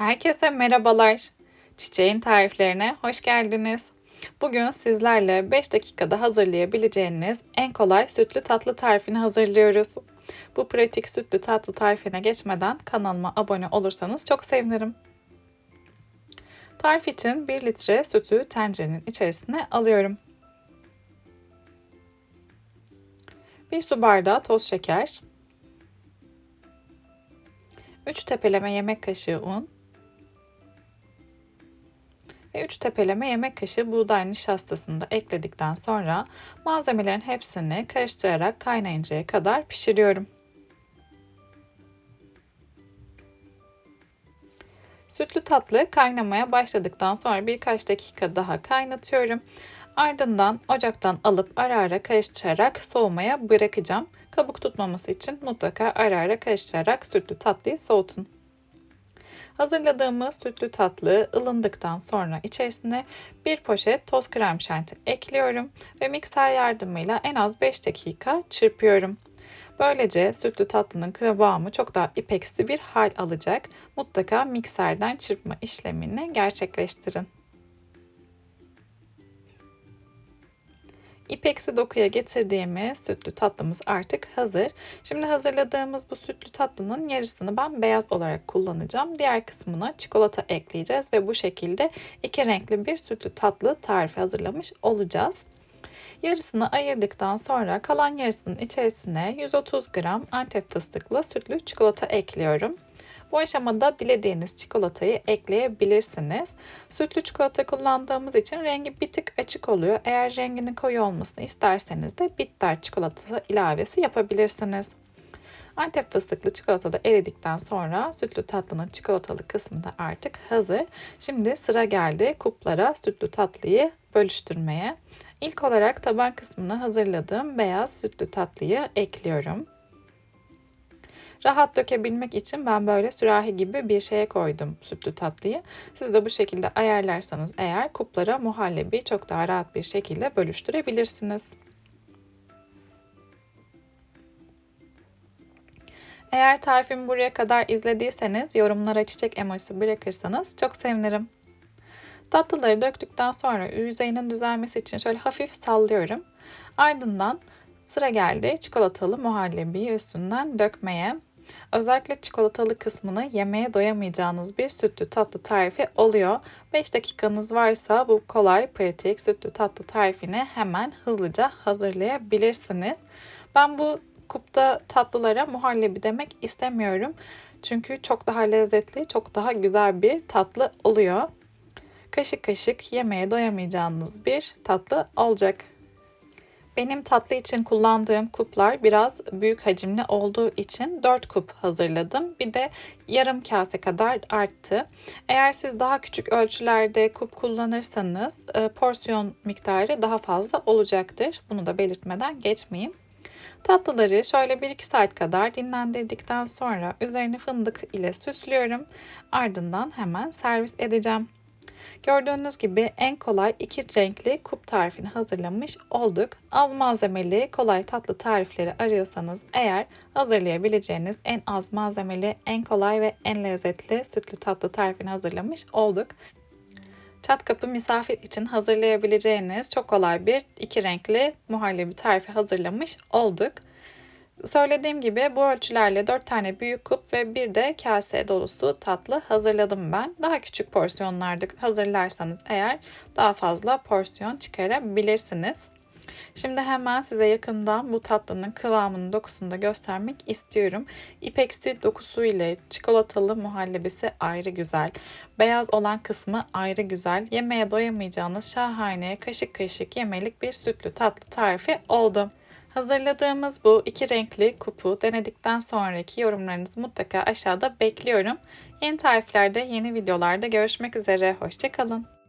Herkese merhabalar. Çiçeğin tariflerine hoş geldiniz. Bugün sizlerle 5 dakikada hazırlayabileceğiniz en kolay sütlü tatlı tarifini hazırlıyoruz. Bu pratik sütlü tatlı tarifine geçmeden kanalıma abone olursanız çok sevinirim. Tarif için 1 litre sütü tencerenin içerisine alıyorum. 1 su bardağı toz şeker, 3 tepeleme yemek kaşığı un, ve 3 tepeleme yemek kaşığı buğday nişastasını da ekledikten sonra malzemelerin hepsini karıştırarak kaynayıncaya kadar pişiriyorum. Sütlü tatlı kaynamaya başladıktan sonra birkaç dakika daha kaynatıyorum. Ardından ocaktan alıp ara ara karıştırarak soğumaya bırakacağım. Kabuk tutmaması için mutlaka ara ara karıştırarak sütlü tatlıyı soğutun. Hazırladığımız sütlü tatlı ılındıktan sonra içerisine bir poşet toz krem şanti ekliyorum ve mikser yardımıyla en az 5 dakika çırpıyorum. Böylece sütlü tatlının kıvamı çok daha ipeksi bir hal alacak. Mutlaka mikserden çırpma işlemini gerçekleştirin. İpeksi dokuya getirdiğimiz sütlü tatlımız artık hazır. Şimdi hazırladığımız bu sütlü tatlının yarısını ben beyaz olarak kullanacağım. Diğer kısmına çikolata ekleyeceğiz ve bu şekilde iki renkli bir sütlü tatlı tarifi hazırlamış olacağız. Yarısını ayırdıktan sonra kalan yarısının içerisine 130 gram antep fıstıklı sütlü çikolata ekliyorum. Bu aşamada dilediğiniz çikolatayı ekleyebilirsiniz. Sütlü çikolata kullandığımız için rengi bir tık açık oluyor. Eğer renginin koyu olmasını isterseniz de bitter çikolata ilavesi yapabilirsiniz. Antep fıstıklı çikolata da eridikten sonra sütlü tatlının çikolatalı kısmı da artık hazır. Şimdi sıra geldi kuplara sütlü tatlıyı bölüştürmeye. İlk olarak taban kısmını hazırladığım beyaz sütlü tatlıyı ekliyorum. Rahat dökebilmek için ben böyle sürahi gibi bir şeye koydum sütlü tatlıyı. Siz de bu şekilde ayarlarsanız eğer kuplara muhallebi çok daha rahat bir şekilde bölüştürebilirsiniz. Eğer tarifimi buraya kadar izlediyseniz yorumlara çiçek emojisi bırakırsanız çok sevinirim. Tatlıları döktükten sonra yüzeyinin düzelmesi için şöyle hafif sallıyorum. Ardından sıra geldi çikolatalı muhallebiyi üstünden dökmeye. Özellikle çikolatalı kısmını yemeye doyamayacağınız bir sütlü tatlı tarifi oluyor. 5 dakikanız varsa bu kolay, pratik sütlü tatlı tarifini hemen hızlıca hazırlayabilirsiniz. Ben bu kupta tatlılara muhallebi demek istemiyorum. Çünkü çok daha lezzetli, çok daha güzel bir tatlı oluyor. Kaşık kaşık yemeye doyamayacağınız bir tatlı olacak. Benim tatlı için kullandığım kuplar biraz büyük hacimli olduğu için 4 kup hazırladım. Bir de yarım kase kadar arttı. Eğer siz daha küçük ölçülerde kup kullanırsanız e, porsiyon miktarı daha fazla olacaktır. Bunu da belirtmeden geçmeyeyim. Tatlıları şöyle 1-2 saat kadar dinlendirdikten sonra üzerine fındık ile süslüyorum. Ardından hemen servis edeceğim. Gördüğünüz gibi en kolay iki renkli kup tarifini hazırlamış olduk. Az malzemeli kolay tatlı tarifleri arıyorsanız eğer hazırlayabileceğiniz en az malzemeli, en kolay ve en lezzetli sütlü tatlı tarifini hazırlamış olduk. Çat kapı misafir için hazırlayabileceğiniz çok kolay bir iki renkli muhallebi tarifi hazırlamış olduk. Söylediğim gibi bu ölçülerle 4 tane büyük kup ve bir de kase dolusu tatlı hazırladım ben. Daha küçük porsiyonlarda hazırlarsanız eğer daha fazla porsiyon çıkarabilirsiniz. Şimdi hemen size yakından bu tatlının kıvamını, dokusunu da göstermek istiyorum. İpeksi dokusu ile çikolatalı muhallebisi ayrı güzel. Beyaz olan kısmı ayrı güzel. Yemeğe doyamayacağınız şahane kaşık kaşık yemelik bir sütlü tatlı tarifi oldu. Hazırladığımız bu iki renkli kupu denedikten sonraki yorumlarınızı mutlaka aşağıda bekliyorum. Yeni tariflerde, yeni videolarda görüşmek üzere. Hoşçakalın.